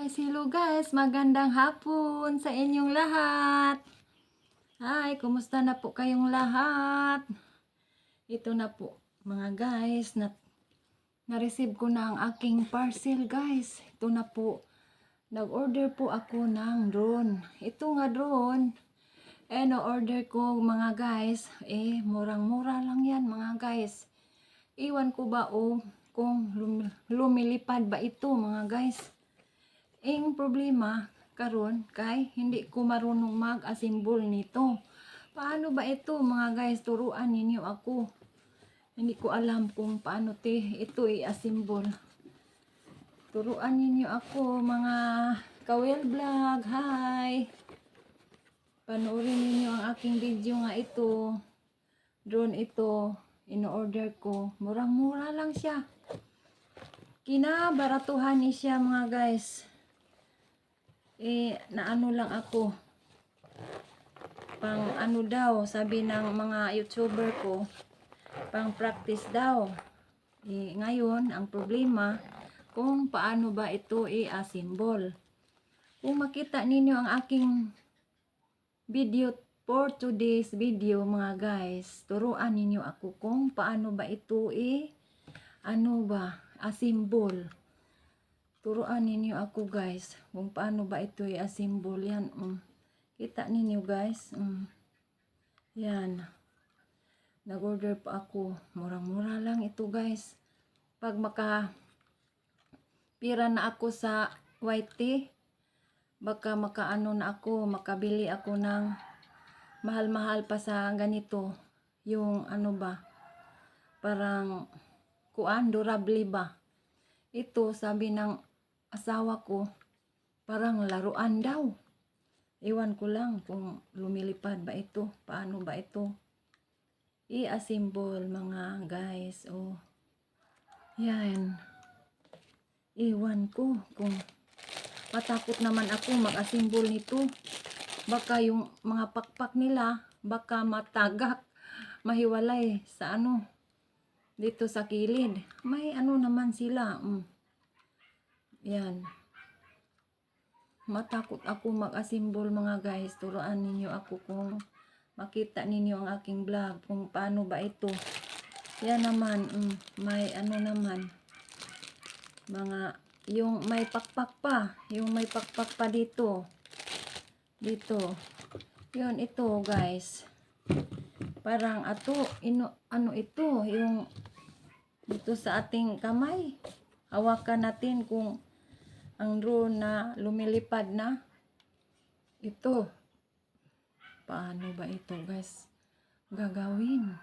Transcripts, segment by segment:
Guys, hello guys. Magandang hapon sa inyong lahat. Hi, kumusta na po kayong lahat? Ito na po, mga guys, na na-receive ko na ang aking parcel, guys. Ito na po. Nag-order po ako ng drone. Ito nga drone. Eh, na-order ko, mga guys. Eh, murang-mura lang yan, mga guys. Iwan ko ba o kung lum- lumilipad ba ito, mga guys. Ang problema karon kay hindi ko marunong mag-assemble nito. Paano ba ito mga guys? Turuan ninyo ako. Hindi ko alam kung paano te ito i-assemble. Turuan ninyo ako mga kawel vlog. Hi! Panoorin ninyo ang aking video nga ito. Drone ito. In-order ko. Murang-mura lang siya. Kinabaratuhan ni siya mga guys eh, naano lang ako. Pang ano daw, sabi ng mga YouTuber ko, pang practice daw. Eh, ngayon, ang problema, kung paano ba ito i-assemble. Kung makita ninyo ang aking video for today's video mga guys, turuan ninyo ako kung paano ba ito i ano ba, assemble turuan ninyo ako guys kung paano ba ito i-assemble. Yan um. kita ninyo guys um. yan. Nag order pa ako. Murang mura lang ito guys. Pag maka pira na ako sa white tea baka makaano na ako makabili ako ng mahal-mahal pa sa ganito. Yung ano ba parang kuan durable ba? Ito sabi ng asawa ko, parang laruan daw. Iwan ko lang kung lumilipad ba ito, paano ba ito. I-assemble mga guys, oh. Yan. Iwan ko kung matakot naman ako mag-assemble nito. Baka yung mga pakpak nila, baka matagak, mahiwalay sa ano, dito sa kilid. May ano naman sila, mm yan. Matakot ako mag-assemble mga guys. Turuan ninyo ako kung makita ninyo ang aking vlog. Kung paano ba ito. Yan naman. Mm, may ano naman. Mga, yung may pakpak pa. Yung may pakpak pa dito. Dito. Yun, ito guys. Parang ato, ino, ano ito, yung dito sa ating kamay. Hawakan natin kung ang drone na lumilipad na. Ito. Paano ba ito guys? Gagawin.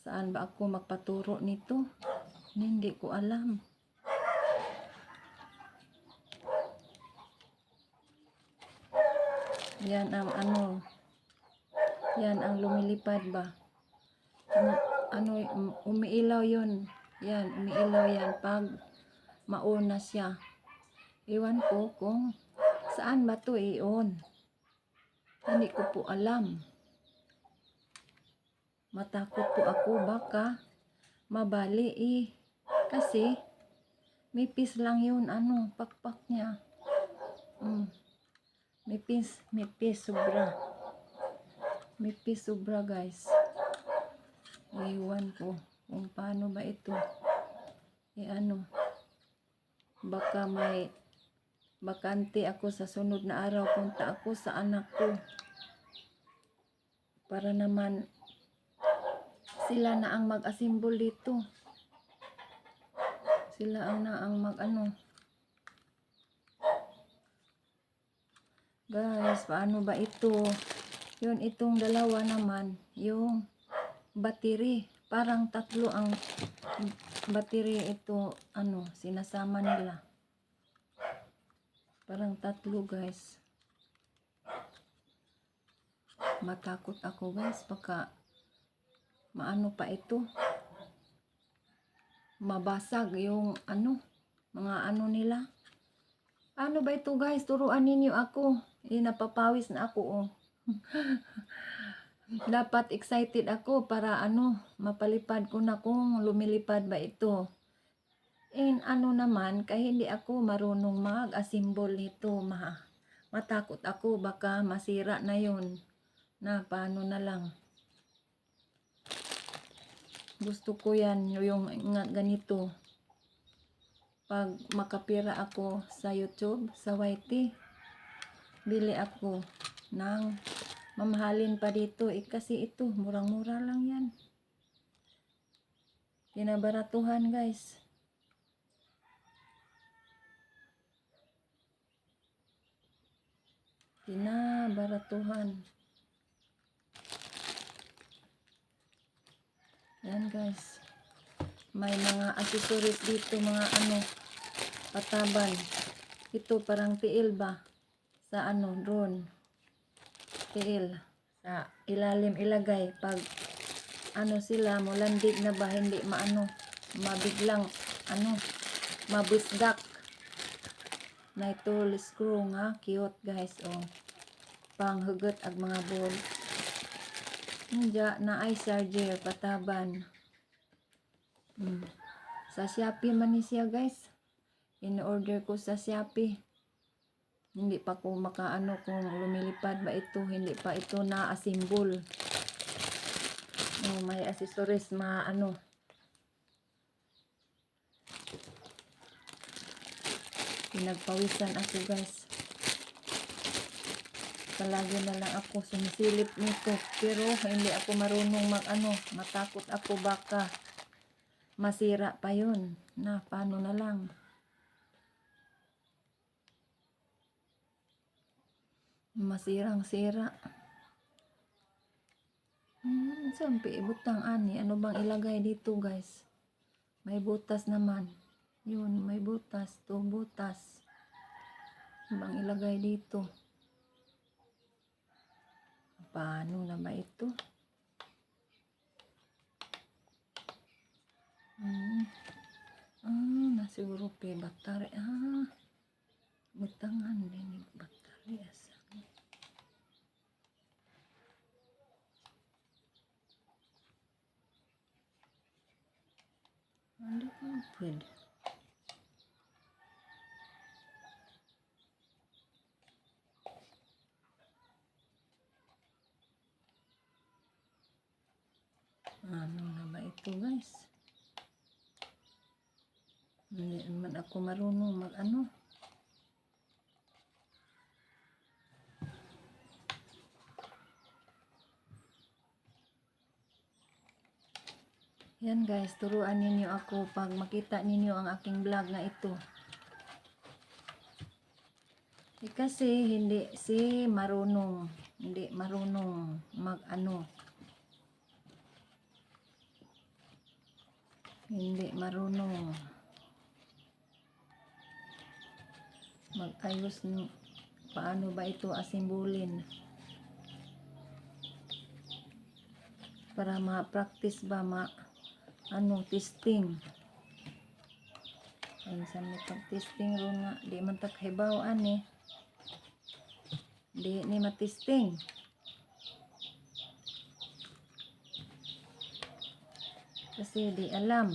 Saan ba ako magpaturo nito? Hindi ko alam. Yan ang ano. Yan ang lumilipad ba? Ano, ano umiilaw yun. Yan, umiilaw yan pag mauna siya. Iwan ko kung saan ba to iyon. Hindi ko po alam. Matakot po ako baka mabali eh. Kasi mipis lang yun ano, pakpak niya. Mm. Mipis, mipis sobra. Mipis sobra guys. Iwan ko kung paano ba ito. E ano baka may bakante ako sa sunod na araw punta ako sa anak ko. Para naman sila na ang mag-assemble dito. Sila ang na ang mag ano. Guys paano ba ito? Yun itong dalawa naman yung battery parang tatlo ang battery ito ano sinasama nila. Parang tatlo guys. Matakot ako guys. Baka maano pa ito? Mabasag yung ano mga ano nila. Ano ba ito guys? Turuan ninyo ako. Eh napapawis na ako oh dapat excited ako para ano, mapalipad ko na kung lumilipad ba ito. In ano naman, kay hindi ako marunong mag-assemble nito, ma. Matakot ako, baka masira na yon Na, paano na lang. Gusto ko yan, yung nga ganito. Pag makapira ako sa YouTube, sa YT, bili ako ng mamahalin pa dito. Eh, kasi ito, murang-mura lang yan. Pinabaratuhan, guys. Pinabaratuhan. Yan, guys. May mga accessories dito, mga ano, pataban. Ito parang tiil ba? Sa ano, drone. Tiil. Sa ilalim ilagay. Pag ano sila, mulandig na ba, hindi maano, mabiglang, ano, mabisdak. Na ito, screw nga, cute guys, oh. Panghugot ag mga ball. Hindi na ay charger, pataban. Hmm. Sa Shopee man ni siya guys. In-order ko sa Shopee. Hindi pa ko makaano kung lumilipad ba ito. Hindi pa ito na-assemble. Oh, may accessories ma ano. Pinagpawisan ako guys. Palagi na lang ako sumisilip nito. Pero hindi ako marunong mag ano. Matakot ako baka masira pa yun. Na, paano na lang. Masirang sira. Hmm, sampi butang ani. Ano bang ilagay dito guys? May butas naman. Yun, may butas. To butas. Ano bang ilagay dito? Paano na ba ito? Hmm. Ah, na siguro pe battery. Ah. Butangan din battery asa. Pwede? Ano na ba ito guys? Hindi naman ako marunong mag ano. Yan guys, turuan ninyo ako pag makita ninyo ang aking vlog na ito. Eh, kasi hindi si marunong, hindi marunong mag ano. Hindi marunong mag-ayos paano ba ito asimbulin para ma-practice ba ma ano testing. Ayun sa may pag-testing ron nga di man ta kahibawaan eh di ni matesting. Kasi di alam.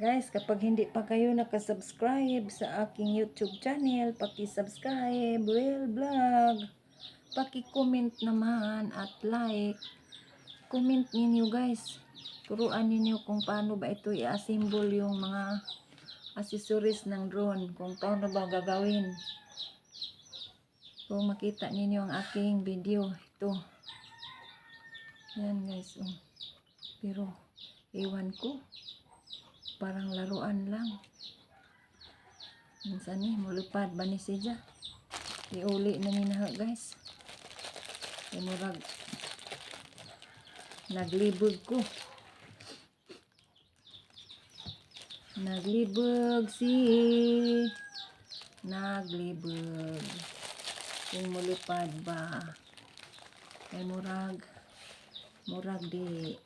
Guys, kapag hindi pa kayo nakasubscribe sa aking YouTube channel, paki-subscribe, Will Vlog. Paki-comment naman at like. Comment ninyo guys. Turuan ninyo kung paano ba ito i-assemble yung mga accessories ng drone. Kung paano ba gagawin. Kung makita ninyo ang aking video. Ito. Yan guys. Oh. Pero, iwan ko parang laruan lang. Minsan ni, mulupad ba ni siya? Iuli na ni guys. Imurag. Naglibog ko. Naglibog si. Naglibog. Kung mulupad ba. Kay murag. Murag di.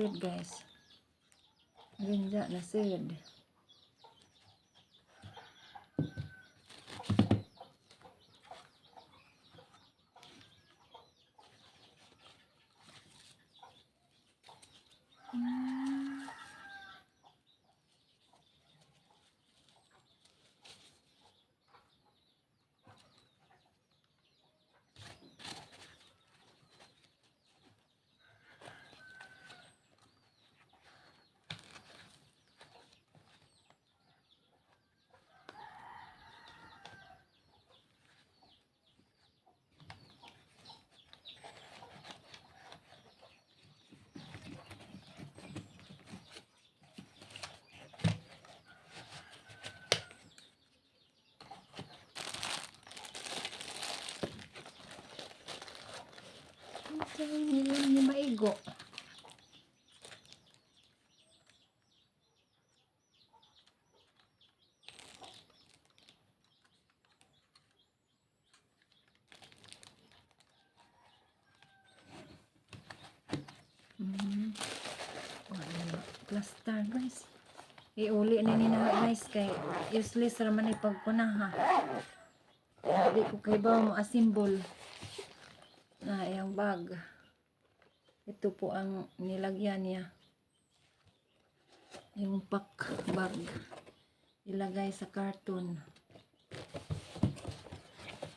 Sud guys. Ginja na nilang ni maigo. Mm. Plaster guys. Iuli na ni na guys kay useless raman ni pagkuna ha. Di ko kay ba mo asimbol na yung bag. Ito po ang nilagyan niya. Yung pack bag. Ilagay sa karton.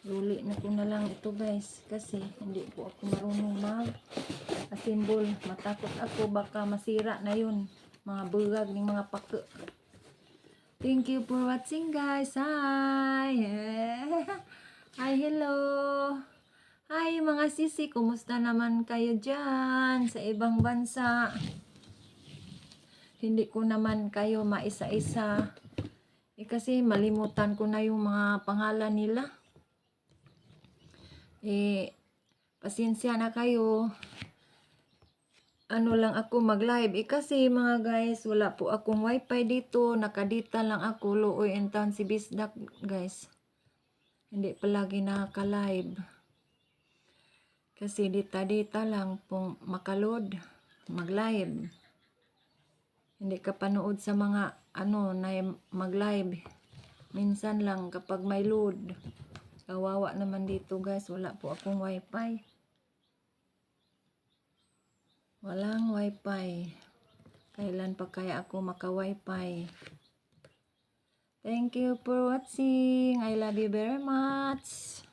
Luli na ko na lang ito guys kasi hindi po ako marunong mag asimbol. Matakot ako baka masira na yun. Mga bugag ng mga pake. Thank you for watching guys. Hi! Hi, hello! Hi mga sisi, kumusta naman kayo dyan sa ibang bansa? Hindi ko naman kayo maisa-isa. Eh kasi malimutan ko na yung mga pangalan nila. Eh, pasensya na kayo. Ano lang ako mag-live. Eh kasi mga guys, wala po akong wifi dito. Nakadita lang ako. Luoy in town si Bisdak guys. Hindi palagi nakaka-live. Kasi dita-dita lang pong makalod, mag-live. Hindi ka panood sa mga ano na mag-live. Minsan lang kapag may load. Kawawa naman dito guys, wala po akong wifi. Walang wifi. Kailan pa kaya ako maka-wifi? Thank you for watching. I love you very much.